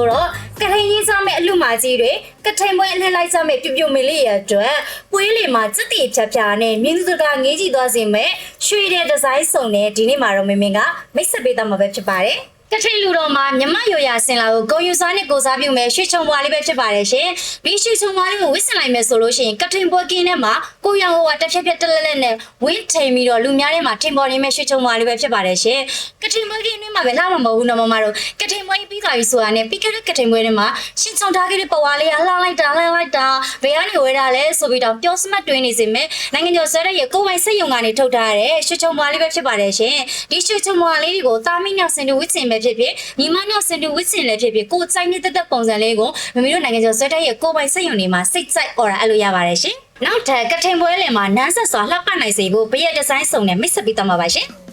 ဆိုတော့ကထိန်ရေးစားမဲ့အလှမာကြီးတွေကထိန်ပွဲအလှလိုက်စားမဲ့ပြပြမေလေးရအတွက်ပွဲလေမှာစက်တီဖြတ်ဖြာနဲ့မြင်းသူကငေးကြည့်သွားစေမဲ့ရွှေတဲ့ဒီဇိုင်းစုံနဲ့ဒီနေ့မှာတော့မင်းမင်းကမိတ်ဆက်ပေးသားမှာပဲဖြစ်ပါတယ် ကထိန်လူတော်မှာမြမရိုရာစင်လာကိုဂုံယူစားနဲ့ကိုစားပြုမဲ့ရွှေချုံပွားလေးပဲဖြစ်ပါတယ်ရှင်။ဒီရွှေချုံပွားလေးကိုဝစ်စင်လိုက်မယ်ဆိုလို့ရှိရင်ကထိန်ပွဲကင်းထဲမှာကိုရောင်ဟိုကတစ်ဖြက်ဖြက်တက်လက်လက်နဲ့ဝင်းထိန်ပြီးတော့လူများထဲမှာထင်ပေါ်နေမဲ့ရွှေချုံပွားလေးပဲဖြစ်ပါတယ်ရှင်။ကထိန်ပွဲကင်းထဲမှာပဲလာမှာမဟုတ်ဘူးနော်မမတို့ကထိန်ပွဲပြီးသွားပြီဆိုတာနဲ့ပြီးခဲ့တဲ့ကထိန်ပွဲထဲမှာရှင်းချုံထားခဲ့တဲ့ပဝါလေးကလှလိုက်တာလှလိုက်တာဘယ်ကနေဝဲတာလဲဆိုပြီးတော့ပျော်စမတ်တွင်းနေစေမဲ့နိုင်ငံကျော်ဆွဲတဲ့ရကိုယ်ပိုင်စိတ်ယုံကနေထုတ်ထားတဲ့ရွှေချုံပွားလေးပဲဖြစ်ပါတယ်ရှင်။ဒီရွှေချုံပွားလေးတွေကိုသားမင်းညောင်စင်တူဝစ်စင်ပဲဖြစ်ဖြစ်ညီမညောင်စင်တူဝစ်စင်လည်းဖြစ်ဖြစ်ကိုယ်စိုက်နေတဲ့တက်ပုံစံလေးကိုမမီတို့နိုင်ငံကျော်ဆွဲတဲ့ရကိုယ်ပိုင်စိတ်ယုံနေမှာစိတ်စိုက်អော်ရအဲ့လိုရပါတယ်ရှင်။နောက်ထပ်ကထိန်ပွဲလင်မှာနန်းဆက်စွာလှပနိုင်စေဖို့ဘရက်ဒီဇိုင်းစုံနဲ့မိတ်ဆက်ပြီးတော့မှာပါရှင်။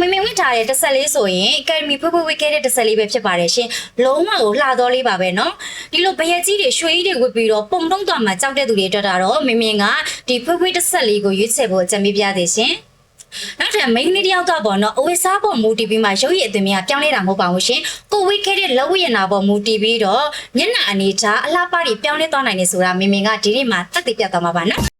မမေဝင့်ထားတဲ့တစ်ဆက်လေးဆိုရင် Academy ဖွေးဖွေးဝေးခဲ့တဲ့တစ်ဆက်လေးပဲဖြစ်ပါတယ်ရှင်လုံးဝကိုလှတော်လေးပါပဲเนาะဒီလိုဘရက်ကြီးတွေရွှေကြီးတွေဝစ်ပြီးတော့ပုံတုံးသွားမှကြောက်တဲ့သူတွေအတွက်တော့မမေကဒီဖွေးဖွေးတစ်ဆက်လေးကိုရွေးချယ်ဖို့အကြံပေးပြသေးရှင်နောက်ထပ်မိန်းကလေးတစ်ယောက်ကပေါ့နော်အဝိစားပေါ်မူတည်ပြီးမှရုပ်ရည်အသွင်များပြောင်းလဲတာမဟုတ်ပါဘူးရှင်ကိုဝိခဲ့တဲ့လက်ဝိရနာပေါ်မူတည်ပြီးတော့မျက်နှာအနေထားအလှပတွေပြောင်းလဲသွားနိုင်နေဆိုတာမမေကဒီနေ့မှတက်တည်ပြသွားမှာပါနော်